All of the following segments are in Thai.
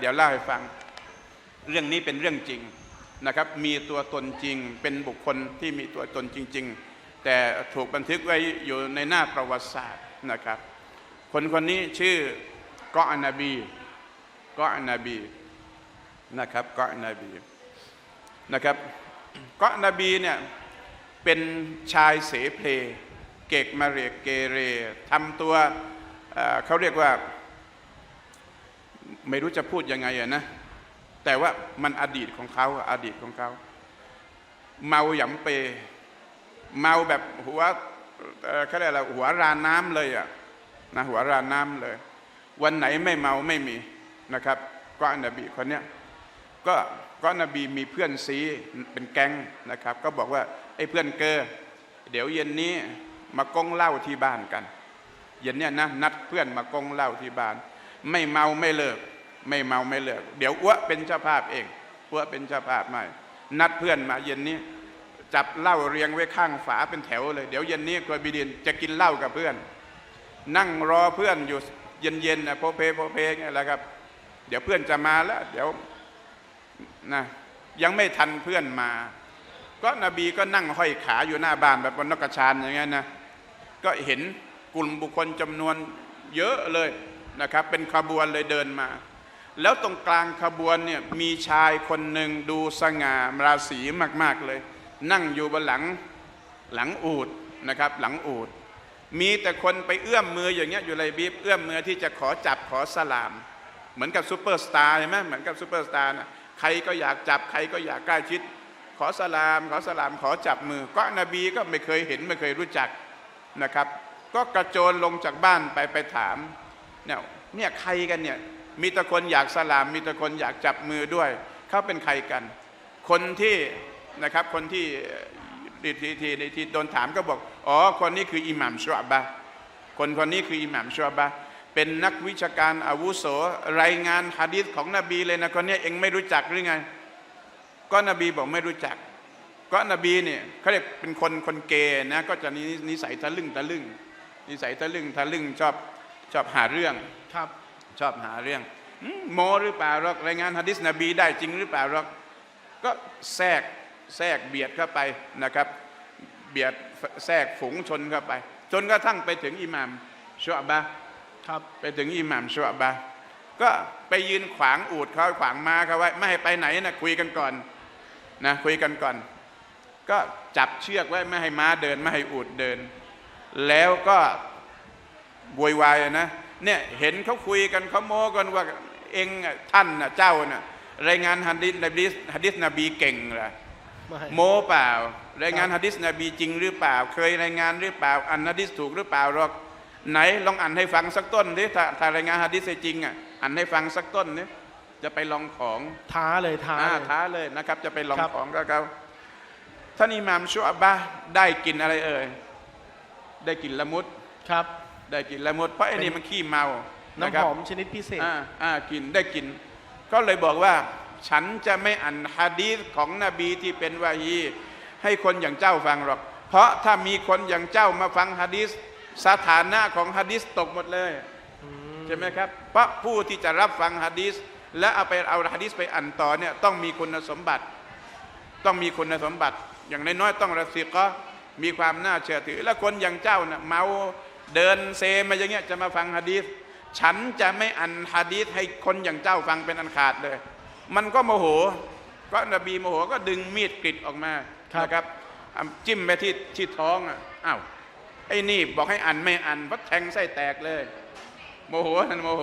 เดี๋ยวเล่าให้ฟัง เรื่องนี้เป็นเรื่องจริงนะครับ มีตัวตนจริง เป็นบุคคลที่มีตัวตนจริง ๆ แต่ถูกบันทึกไว้อยู่ในหน้าประวัติศาสตร์นะครับ คนคนนี้ชื่อกออานาบีกออานาบีนะครับกออานาบีนะครับกออานาบีเนี่ยเป็นชายเสเพลเกกมาเรกเกเรทำตัวเขาเรียกว่า ไม่รู้จะพูดยังไงอะนะแต่ว่ามันอดีตของเขาอดีตของเขา เมาหยำเป เมาแบบหัวเอ่อเขาเรียกอะไรหัวรานน้ำเลยอะนะหัวรานน้ำเลย วันไหนไม่เมาไม่มีนะครับก็อนบีคนเนี้ยก็ก็นบีมีเพื่อนซีเป็นแก๊งนะครับ ก็บอกว่าไอ้เพื่อนเกอเดี๋ยวเย็นนี้มากงเหล้าที่บ้านกัน เย็นเนี่ยนะนัดเพื่อนมากงเหล้าที่บ้าน ไม่เมาไม่เลิก ไม่เมาไม่เลิก เดี๋ยวอ้วเป็นเจ้าภาพเองอ้วเป็นเจ้าภาพไม่นัดเพื่อนมาเย็นนี้ จับเหล้าเรียงไว้ข้างฝาเป็นแถวเลย เดี๋ยวเย็นนี้กวยบิดินจะกินเหล้ากับเพื่อน นั่งรอเพื่อนอยู่เย็นๆนะโพเพโพเพเงี้ยแหละครับ เดี๋ยวเพื่อนจะมาแล้ว เดี๋ยวนะยังไม่ทันเพื่อนมา ก็นบีก็นั่งห้อยขาอยู่หน้าบ้านแบบบนนกกระชานอย่างเงี้ยนะก็เห็นกลุ่มบุคคลจำนวนเยอะเลย นะครับ เป็นขบวนเลยเดินมา แล้วตรงกลางขบวนเนี่ยมีชายคนหนึ่งดูสง่าราศีมาก ๆเลย นั่งอยู่บนหลังหลังอูดนะครับ หลังอูด มีแต่คนไปเอื้อมมืออย่างเงี้ยอยู่เลยบีบเอื้อมมือที่จะขอจับขอสลาม เหมือนกับซูเปอร์สตาร์ใช่ไหมเหมือนกับซูเปอร์สตาร์นะใครก็อยากจับใครก็อยากใกล้ชิด ขอสลาม ขอสลามขอจับมือ ก็นบีก็ไม่เคยเห็นไม่เคยรู้จักนะครับ ก็กระโจนลงจากบ้านไปไปถาม เนี่ยเนี่ยใครกันเนี่ยมีแต่คนอยากสลาม มีแต่คนอยากจับมือด้วย เขาเป็นใครกัน คนที่นะครับคนที่ทีที่ที่ที่โดนถามก็บอกอ๋อคนนี้คืออิหมัมชัวบะคนคนนี้คืออิหมัมชัวบะเป็นนักวิชาการอาวุโสรายงานฮะดีษของนบีเลยนะคนนี้เองไม่รู้จักหรือไง ก็นบีบอกไม่รู้จัก ก็นบีเนี่ยเขาเรียกเป็นคนคนเกย์นะก็จะนิสัยทะลึ่งทะลึ่งนิสัยทะลึ่งทะลึ่งชอบ ชอบหาเรื่องครับ ชอบหาเรื่องอืมโมหรือเปล่าหรอกรายงานฮะดิษนบีได้จริงหรือเปล่าหรอกก็แทรกแทรกเบียดเข้าไปนะครับ เบียดแทรกฝูงชนเข้าไป จนกระทั่งไปถึงอิหม่ามชัวบะครับไปถึงอิหม่ามชัวบะก็ไปยืนขวางอูดเขาขวางม้าเขาไว้ไม่ให้ไปไหนนะคุยกันก่อนนะคุยกันก่อน ก็จับเชือกไว้ไม่ให้ม้าเดิน ไม่ให้อูดเดิน แล้วก็ โวยวายนะเนี่ยเห็นเขาคุยกันเขาโม้กันว่าเองอะท่านน่ะเจ้าน่ะรายงานฮัดดิษนบีฮัดดิษนบีเก่งเหรอไม่โมเปล่า รายงานฮะดิษนบีจริงหรือเปล่า เคยรายงานหรือเปล่าอ่านฮะดิษถูกหรือเปล่าหรอกไหนลองอ่านให้ฟังสักต้นดิถ้าถ้ารายงานฮะดิษจริงอะอ่านให้ฟังสักต้นนี่จะไปลองของท้าเลยท้าอ่าเลยท้าเลยนะครับ จะไปลองครับของก็เขาท่านอิหม่ามชัวบะห์ได้กินอะไรเอ่ยได้กินละมุดครับ ได้กินละมุดเพราะไอ้นี่มันขี้เมาะคน้ำรับหอมชนิดพิเศษอ่าอ่ากินได้กินก็เลยบอกว่าฉันจะไม่อ่านฮะดีษของนบีที่เป็นวาฮีให้คนอย่างเจ้าฟังหรอก เพราะถ้ามีคนอย่างเจ้ามาฟังฮะดีษสถานะของฮะดีษตกหมดเลยใช่ไหมครับเพราะผู้ที่จะรับฟังฮะดีษและเอาไปเอาฮะดีษไปอ่านต่อเนี่ยต้องมีคุณสมบัติ ต้องมีคุณสมบัติ อย่างน้อยๆต้องรสิก็มีความน่าเชื่อถือ และคนอย่างเจ้าน่ะเมา เดินเซมาอย่างเงี้ยจะมาฟังฮะดีษฉันจะไม่อ่านฮะดีษให้คนอย่างเจ้าฟังเป็นอันขาดเลย มันก็โมโห ก็นบีโมโหก็ดึงมีดกรีดออกมาครับนะครับอะจิ้มไปที่ที่ท้องอะอ้าวไอ้นี่บอกให้อ่านไม่อ่านพัดแทงไส้แตกเลย โมโหนั่นโมโห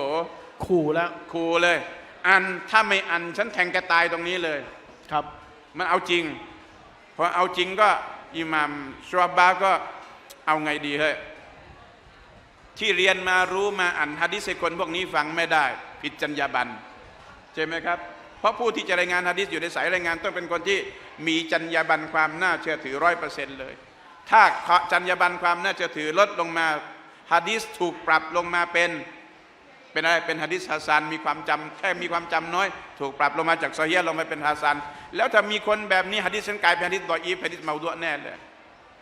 ขู่แล้วครูเลยอ่านถ้าไม่อ่านฉันแทงแกตายตรงนี้เลยครับ มันเอาจริงพอเอาจริงก็อิหมัมชวบาก็เอาไงดีเฮ้ย ที่เรียนมารู้มาอ่านฮะดิษให้คนพวกนี้ฟังไม่ได้ ผิดจรรยาบรรณใช่ไหมครับ เพราะผู้ที่จะรายงานฮะดิษอยู่ในสายรายงานต้องเป็นคนที่มีจรรยาบรรณความน่าเชื่อถือร้อยเปอร์เซ็นต์เลย ถ้าจรรยาบรรณความน่าเชื่อถือลดลงมาฮะดิษถูกปรับลงมาเป็นเป็นอะไรเป็นฮะดิษฮัสซันมีความจำแค่มีความจำน้อย ถูกปรับลงมาจากซอฮียลงมาเป็นฮัสซัน แล้วถ้ามีคนแบบนี้ฮะดิษฉันกลายเป็นฮะดิษดออีฟฮะดิษเมาดุะห์แน่เลย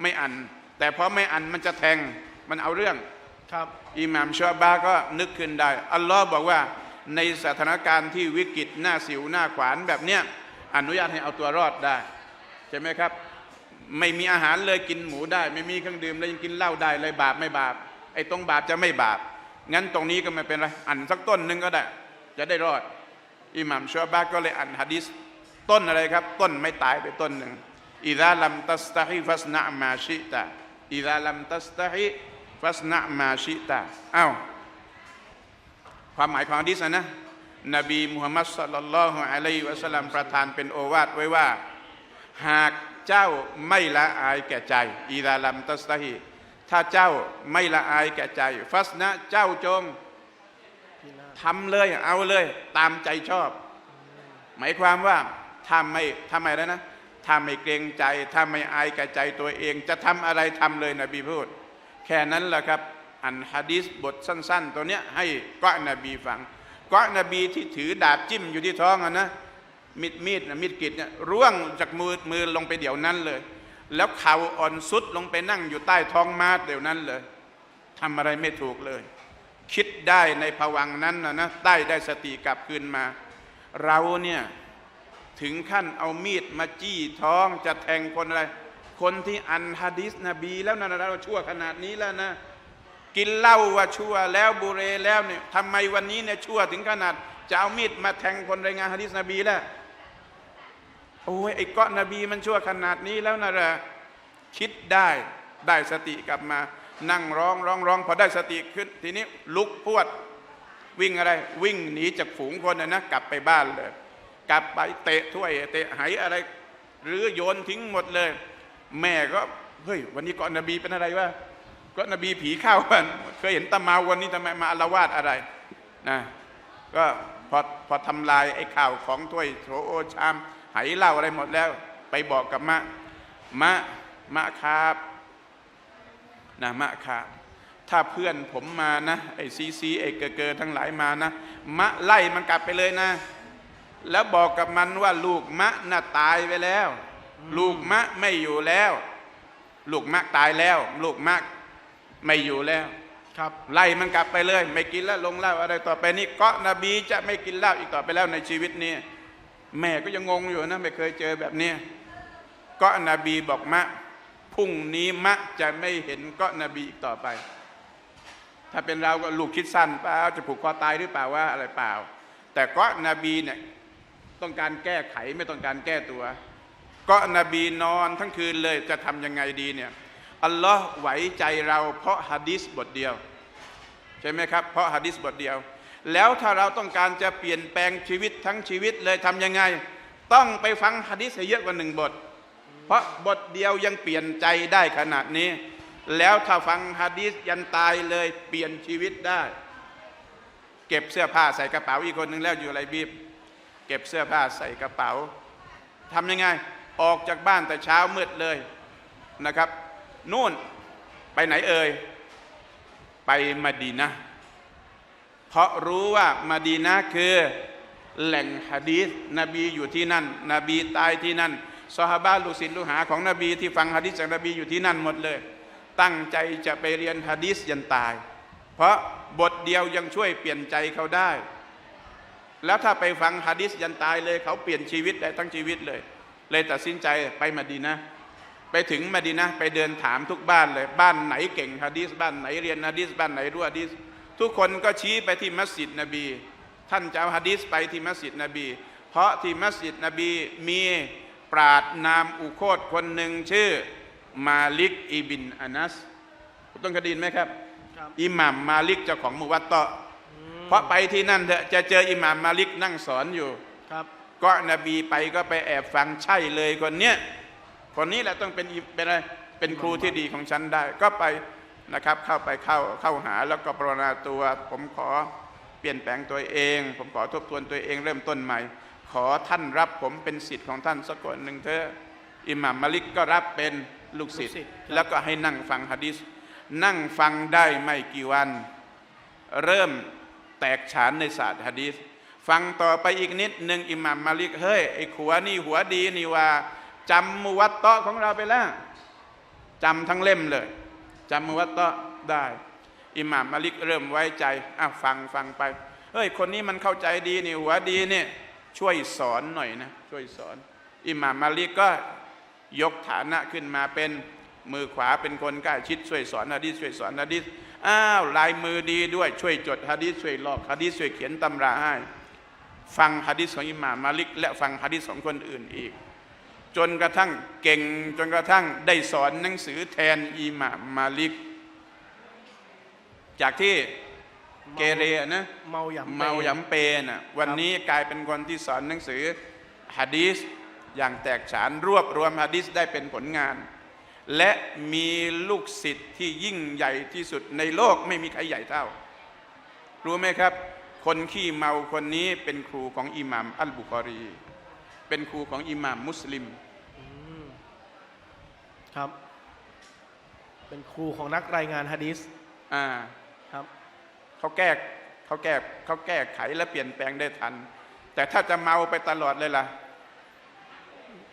ไม่อันแต่พอไม่อันมันจะแทงมันเอาเรื่อง ครับอิหม่ามชอบาก็นึกขึ้นได้ อัลลอฮ์บอกว่าในสถานการณ์ที่วิกฤตหน้าสิวหน้าขวานแบบเนี้ยอนุญาตให้เอาตัวรอดได้ ใช่ไหมครับ ไม่มีอาหารเลยกินหมูได้ ไม่มีเครื่องดื่มเลยยังกินเหล้าได้เลยบาปไม่บาปไอ้ตรงบาปจะไม่บาป งั้นตรงนี้ก็ไม่เป็นไรอันสักต้นหนึ่งก็ได้ จะได้รอด อิหมัมชัวบาก็เลยอ่านฮะดิษต้นอะไรครับ ต้นไม่ตายไปต้นหนึ่งอิดาลัมตัสตาฮิฟัสนะมาชิตาอิดาลัมตัสตาฮิ ฟัสนะมาชิตาอ้าวความหมายของดิษนะนะนบีมุฮัมมัดสัลลัลลอฮุอะลัยฮิวะสัลลัมประทานเป็นโอวาทไว้ว่า หากเจ้าไม่ละอายแก่ใจอิดาลัมตัสตาฮิถ้าเจ้าไม่ละอายแก่ใจ ฟัสนะเจ้าจงทำเลยเอาเลย ตามใจชอบ หมายความว่าถ้าไม่ทำไมแล้วนะถ้าไม่เกรงใจถ้าไม่อายแก่ใจตัวเอง จะทำอะไรทำเลยนบีพูด แค่นั้นแหละครับ อันฮะดีษบทสั้น ๆ ตัวเนี้ยให้ก็นบีฟังก็นบีที่ถือดาบจิ้มอยู่ที่ท้องอะนะมีดมีดนะมีดกรีดเนี่ยร่วงจากมือมือลงไปเดี๋ยวนั้นเลย แล้วเข่าอ่อนสุดลงไปนั่งอยู่ใต้ท้องม้าเดี๋ยวนั้นเลยทำอะไรไม่ถูกเลย คิดได้ในภวังนั้นนะนะได้ได้สติกลับคืนมา เราเนี่ยถึงขั้นเอามีดมาจี้ท้องจะแทงคนอะไร คนที่อันฮะดิษนบีแล้วนะเราชั่วขนาดนี้แล้วนะกินเหล้าว่าชั่วแล้วบุเรแล้วเนี่ยทำไมวันนี้เนี่ยชั่วถึงขนาดจะเอามีดมาแทงคนรายงานฮะดิษนบีแล้วโอ้ยไอ้กาะนนบีมันชั่วขนาดนี้แล้วนะเรอคิดได้ได้สติกลับมา นั่งร้องร้องร้องพอได้สติขึ้น ทีนี้ลุกพวดวิ่งอะไร วิ่งหนีจากฝูงคนนะนะกลับไปบ้านเลย กลับไปเตะถ้วยเตะไหอะไร หรือโยนทิ้งหมดเลย แม่ก็เฮ้ยวันนี้เกาะนบีเป็นอะไรวะเกาะนบีผีเข้าวันเคยเห็นตะมาวันนี้ทำไมมาอาละวาดอะไรนะก็พอพอทำลายไอ้ข่าวของถ้วยโถโอชามไหเหล้าอะไรหมดแล้ว ไปบอกกับมะมะมะครับนะมะครับถ้าเพื่อนผมมานะไอ้ซีซีไอ้เกอเกอทั้งหลายมานะมะไล่มันกลับไปเลยนะ แล้วบอกกับมันว่าลูกมะน่ะตายไปแล้ว ลูกมะไม่อยู่แล้ว ลูกมะตายแล้ว ลูกมะไม่อยู่แล้ว ครับ ไล่มันกลับไปเลย ไม่กินแล้วลงเหล้าอะไรต่อไปนี้ก็นบีจะไม่กินเหล้าอีกต่อไปแล้วในชีวิตนี้ แม่ก็ยังงงอยู่นะไม่เคยเจอแบบนี้ก็นบีบอกมะพรุ่งนี้มะจะไม่เห็นก็นบีอีกต่อไป ถ้าเป็นเราก็ลูกคิดสั้นเปล่าจะผูกคอตายหรือเปล่าว่าอะไรเปล่า แต่ก็นบีเนี่ยต้องการแก้ไขไม่ต้องการแก้ตัว ก็นบีนอนทั้งคืนเลยจะทำยังไงดีเนี่ยอัลลอฮ์ไหวใจเราเพราะฮะดิษบทเดียว ใช่ไหมครับ เพราะฮะดิษบทเดียว แล้วถ้าเราต้องการจะเปลี่ยนแปลงชีวิตทั้งชีวิตเลยทำยังไง ต้องไปฟังฮะดิษเยอะกว่าหนึ่งบท เพราะบทเดียวยังเปลี่ยนใจได้ขนาดนี้ แล้วถ้าฟังฮะดิษยันตายเลยเปลี่ยนชีวิตได้ เก็บเสื้อผ้าใส่กระเป๋าอีกคนหนึ่งแล้วอยู่อะไรบีบ เก็บเสื้อผ้าใส่กระเป๋าทำยังไง ออกจากบ้านแต่เช้ามืดเลยนะครับ นู่นไปไหนเอ่ย ไปมาดีนะ เพราะรู้ว่ามาดีนะคือแหล่งฮะดีษนบีอยู่ที่นั่น นบีตายที่นั่นซอฮาบะลูกศิษย์ลูกหาของนบีที่ฟังฮะดีษจากนบีอยู่ที่นั่นหมดเลย ตั้งใจจะไปเรียนฮะดีษยันตาย เพราะบทเดียวยังช่วยเปลี่ยนใจเขาได้ แล้วถ้าไปฟังฮะดิษยันตายเลย เขาเปลี่ยนชีวิตได้ทั้งชีวิตเลย เลยตัดสินใจไปมาดีนะห์ไปถึงมาดีนะห์ไปเดินถามทุกบ้านเลยบ้านไหนเก่งฮะดีษบ้านไหนเรียนฮะดีษบ้านไหนรู้ฮะดีษทุกคนก็ชี้ไปที่มัสยิดนบี ท่านจะเอาฮะดีษไปที่มัสยิดนบี เพราะที่มัสยิดนบีมีปราดนามอุโคตคนหนึ่งชื่อมาลิกอิบินอานัสต้องกระดินไหมครับครับอิหมัมมาลิกเจ้าของมุวัตเตาะเพราะไปที่นั่นเถอะจะเจออิหมัมมาลิกนั่งสอนอยู่ครับ ก็นบีไปก็ไปแอบฟังใช่เลยคนเนี้ยคนนี้แหละต้องเป็นอิเป็นอะไรเป็นครูที่ดีของฉันได้ ก็ไปนะครับเข้าไปเข้าเข้าหาแล้วก็ปรนนาตัว ผมขอเปลี่ยนแปลงตัวเอง ผมขอทบทวนตัวเองเริ่มต้นใหม่ ขอท่านรับผมเป็นสิทธิ์ของท่านสักคนหนึ่งเถอะอิหมัมมาลิกก็รับเป็นลูกศิษย์ลูกศิษย์ครับแล้วก็ให้นั่งฟังฮะดิษนั่งฟังได้ไม่กี่วัน เริ่มแตกฉานในศาสตร์ฮะดีษ ฟังต่อไปอีกนิดหนึ่งอิหมัมมาลิกเฮ้ยไอ้ขัวนี่หัวดีนี่ว่าจำมุวัตเตาะของเราไปแล้วจำทั้งเล่มเลยจำมุวัตเตาะได้ อิหมัมมาลิกเริ่มไว้ใจอะฟังฟังไปเฮ้ยคนนี้มันเข้าใจดีนี่หัวดีนี่ช่วยสอนหน่อยนะช่วยสอน อิหม่ามมาลิกก็ยกฐานะขึ้นมาเป็นมือขวาเป็นคนกล้าชิดช่วยสอนฮะดีษช่วยสอนฮะดีษอ้าวลายมือดีด้วยช่วยจดฮะดีษช่วยลอกฮะดีษช่วยเขียนตำราให้ ฟังฮะดีษของอิหม่ามาลิก และฟังฮะดีษของคนอื่นอีก จนกระทั่งเก่งจนกระทั่งได้สอนหนังสือแทนอิหม่ามาลิก จากที่เกเรนะเมาหยำเมาหยำเปนะวันนี้กลายเป็นคนที่สอนหนังสือฮะดีษอย่างแตกฉานรวบรวมฮะดีษได้เป็นผลงาน และมีลูกศิษย์ที่ยิ่งใหญ่ที่สุดในโลกไม่มีใครใหญ่เท่า รู้ไหมครับ คนขี้เมาคนนี้เป็นครูของอิหม่ามอัลบุคอรี เป็นครูของอิหม่ามมุสลิมครับ เป็นครูของนักรายงานฮะดีษอ่าครับเขาแก้เขาแก้เขาแก้ไขและเปลี่ยนแปลงได้ทัน แต่ถ้าจะเมาไปตลอดเลยล่ะ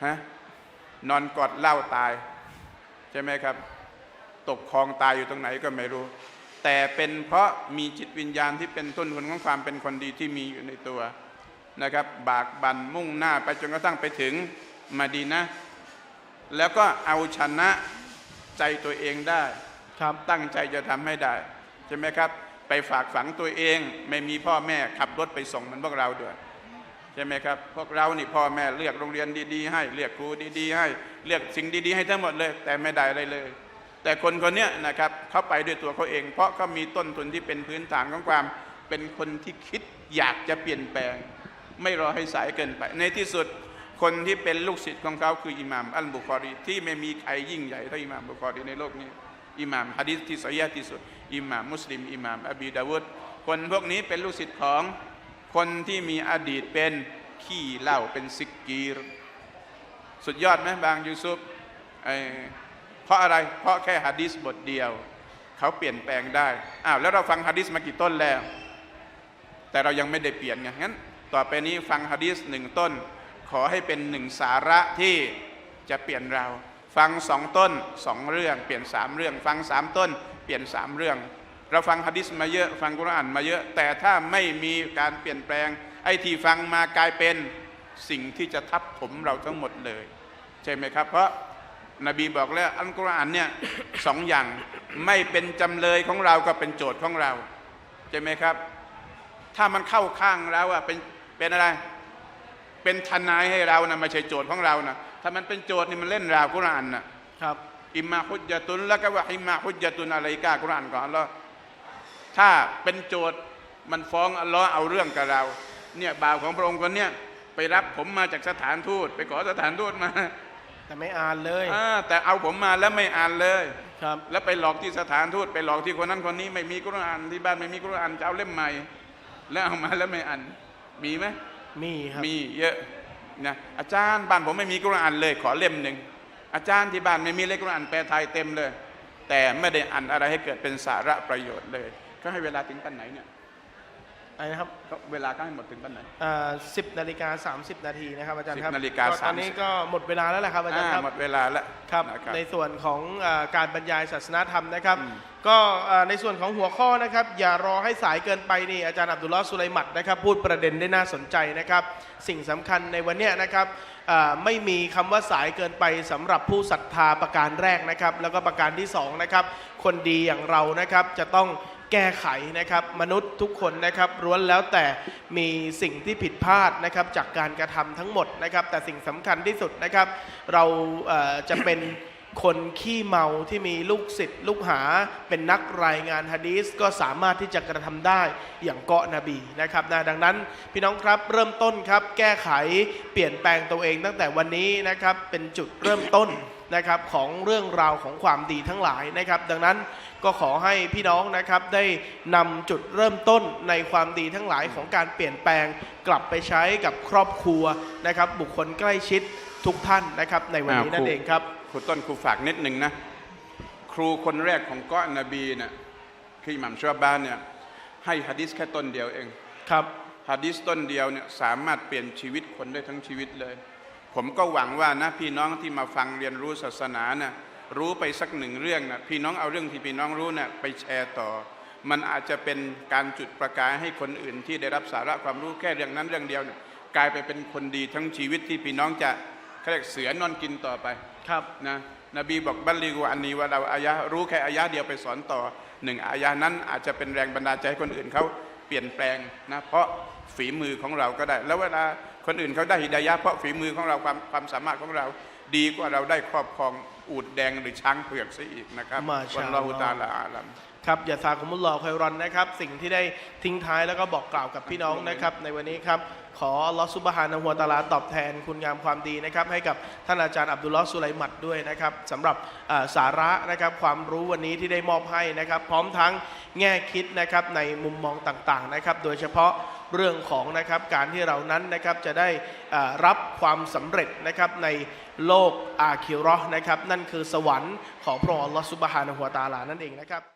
ฮะนอนกอดเหล้าตาย ใช่ไหมครับ ตกคลองตายอยู่ตรงไหนก็ไม่รู้ แต่เป็นเพราะมีจิตวิญญาณที่เป็นต้นทุนของความเป็นคนดีที่มีอยู่ในตัวนะครับ บากบั่นมุ่งหน้าไปจนกระทั่งไปถึงมาดีนะห์แล้วก็เอาชนะใจตัวเองได้ครับตั้งใจจะทำให้ได้ใช่ไหมครับ ไปฝากฝังตัวเอง ไม่มีพ่อแม่ขับรถไปส่งเหมือนพวกเราด้วยใช่ไหมครับ พวกเรานี่พ่อแม่เลือกโรงเรียนดี ๆ ให้ เลือกครูดี ๆ ให้ เลือกสิ่งดี ๆ ให้ทั้งหมดเลย แต่ไม่ได้อะไรเลย แต่คนคนนี้นะครับเขาไปด้วยตัวเขาเอง เพราะเขามีต้นทุนที่เป็นพื้นฐานของความเป็นคนที่คิดอยากจะเปลี่ยนแปลง ไม่รอให้สายเกินไป ในที่สุดคนที่เป็นลูกศิษย์ของเขาคืออิหม่ามอัลบุคอรีที่ไม่มีใครยิ่งใหญ่เท่าอิหม่ามบุคอรีในโลกนี้อิหม่ามฮะดิษที่สอยที่สุดอิหม่ามมุสลิมอิหม่ามอบีดาวุดคนพวกนี้เป็นลูกศิษย์ของคนที่มีอดีตเป็นขี้เหล้าเป็นซิกกีร สุดยอดไหมบางยูซุป เพราะอะไร เพราะแค่ฮะดิษบทเดียว เขาเปลี่ยนแปลงได้ อ้าวแล้วเราฟังฮะดิษมากี่ต้นแล้ว แต่เรายังไม่ได้เปลี่ยนไงงั้น ต่อไปนี้ฟังฮะดีษหนึ่งต้น ขอให้เป็นหนึ่งสาระที่จะเปลี่ยนเรา ฟังสองต้นสองเรื่อง เปลี่ยนสามเรื่อง ฟังสามต้น เปลี่ยนสามเรื่อง เราฟังฮะดีษมาเยอะ ฟังกุรอานมาเยอะ แต่ถ้าไม่มีการเปลี่ยนแปลง ไอ้ที่ฟังมากลายเป็นสิ่งที่จะทับถมเราทั้งหมดเลย ใช่ไหมครับ เพราะ นบีบอกแล้วอัลกุรอานเนี่ยสองอย่างไม่เป็นจำเลยของเราก็เป็นโจทย์ของเราใช่ไหมครับ ถ้ามันเข้าข้างเราอะเป็นเป็นอะไร เป็นทนายให้เรานะไม่ใช่โจทย์ของเรานะถ้ามันเป็นโจทย์นี่มันเล่นราวกุรอานนะครับอิมมาฮุจญะตุนแล้วก็ว่าอิมมาฮุจญะตุนอะไรกากุรอานก่อนแล้วถ้าเป็นโจทย์มันฟ้องอัลลอฮ์เอาเรื่องกับเรา เนี่ยบ่าวของพระองค์คนเนี้ยไปรับผมมาจากสถานทูต ไปขอสถานทูตมา แต่ไม่อ่านเลยอ่าแต่เอาผมมาแล้วไม่อ่านเลยครับ แล้วไปหลอกที่สถานทูตไปหลอกที่คนนั้นคนนี้ไม่มีกุรอานที่บ้านไม่มีกุรอานจะเอาเล่มใหม่ แล้วเอามาแล้วไม่อ่านมีไหมมีครับมีเยอะนะอาจารย์บ้านผมไม่มีกุรอานเลยขอเล่มหนึ่งอาจารย์ที่บ้านไม่มีเลขกุรอานแปลไทยเต็มเลย แต่ไม่ได้อ่านอะไรให้เกิดเป็นสาระประโยชน์เลย ก็ให้เวลาถึงปันไหนเนี่ย อะไรนะครับก็เวลาก็ให้หมดถึงปันไหน สิบนาฬิกาสามสิบนาทีนะครับอาจารย์ครับ10นาฬิกาตอนนี้ก็หมดเวลาแล้วแหละครับอาจารย์อ่าครับหมดเวลาแล้วครับนะ ในส่วนของเออการบรรยายศาสนาธรรมนะครับ อืม ก็เอ่อในส่วนของหัวข้อนะครับ อย่ารอให้สายเกินไปนี่อาจารย์อับดุลลอฮ์สุไลมัดนะครับพูดประเด็นได้น่าสนใจนะครับ สิ่งสำคัญในวันเนี้ยนะครับเอ่อไม่มีคำว่าสายเกินไปสำหรับผู้ศรัทธาประการแรกนะครับ แล้วก็ประการที่สองนะครับคนดีอย่างเรานะครับจะต้อง แก้ไขนะครับมนุษย์ทุกคนนะครับล้วนแล้วแต่มีสิ่งที่ผิดพลาดนะครับจากการกระทำทั้งหมดนะครับแต่สิ่งสำคัญที่สุดนะครับ เราจะเป็นคนขี้เมาที่มีลูกศิษย์ลูกหาเป็นนักรายงานฮะดีสก็สามารถที่จะกระทำได้อย่างเกาะนบีนะครับนะดังนั้นพี่น้องครับเริ่มต้นครับแก้ไขเปลี่ยนแปลงตัวเองตั้งแต่วันนี้นะครับเป็นจุดเริ่มต้น นะครับของเรื่องราวของความดีทั้งหลายนะครับ ดังนั้นก็ขอให้พี่น้องนะครับได้นำจุดเริ่มต้นในความดีทั้งหลายของการเปลี่ยนแปลงกลับไปใช้กับครอบครัวนะครับ บุคคลใกล้ชิดทุกท่านนะครับ ในวันนี้อ่านั่นเองครับครูต้นครูฝากนิดหนึ่งนะครูคนแรกของเกาะนบีเนี่ยคืออิหม่ามชัวบานเนี่ยให้ฮะดิษแค่ต้นเดียวเองครับฮะดิษต้นเดียวเนี่ยสามารถเปลี่ยนชีวิตคนได้ทั้งชีวิตเลย ผมก็หวังว่านะพี่น้องที่มาฟังเรียนรู้ศาสนานะรู้ไปสักหนึ่งเรื่องนะพี่น้องเอาเรื่องที่พี่น้องรู้นะไปแชร์ต่อ มันอาจจะเป็นการจุดประกายให้คนอื่นที่ได้รับสาระความรู้แค่เรื่องนั้นเรื่องเดียวเนี่ยกลายไปเป็นคนดีทั้งชีวิตที่พี่น้องจะเขาเรียกเสือนอนกินต่อไปครับนะนบีบอกบัลลีกวาอันนี้ว่าเราอายะห์รู้แค่อายะห์เดียวไปสอนต่อหนึ่งอายะห์นั้นอาจจะเป็นแรงบันดาลใจให้คนอื่นเขาเปลี่ยนแปลงนะเพราะฝีมือของเราก็ได้ แล้วเวลา คนอื่นเขาได้ฮิดายะห์เพราะฝีมือของเราความความสามารถของเรา ดีกว่าเราได้ครอบครองอูดแดงหรือช้างเผือกซะอีกนะครับมาชาวันอัลลลออฮ์ฮุตาลาอาลัมครับอย่าซาคุมุลลอฮ์คอยรอนนะครับ สิ่งที่ได้ทิ้งท้ายแล้วก็บอกกล่าวกับพี่น้องนะครับ ในวันนี้ครับ ขออัลลอฮ์ซุบฮานะฮูวะตะอาลาตอบแทนคุณงามความดีนะครับ ให้กับท่านอาจารย์อับดุลลอฮ์สุไลมัดด้วยนะครับสำหรับอ่าสาระนะครับความรู้วันนี้ที่ได้มอบให้นะครับ พร้อมทั้งแง่คิดนะครับในมุมมองต่างๆนะครับ โดยเฉพาะ เรื่องของนะครับการที่เรานั้นนะครับจะได้รับความสำเร็จนะครับในโลกอาคิรอนะครับนั่นคือสวรรค์ของพระองค์ลอฮ์ซุบฮานหัวตาลานั่นเองนะครับ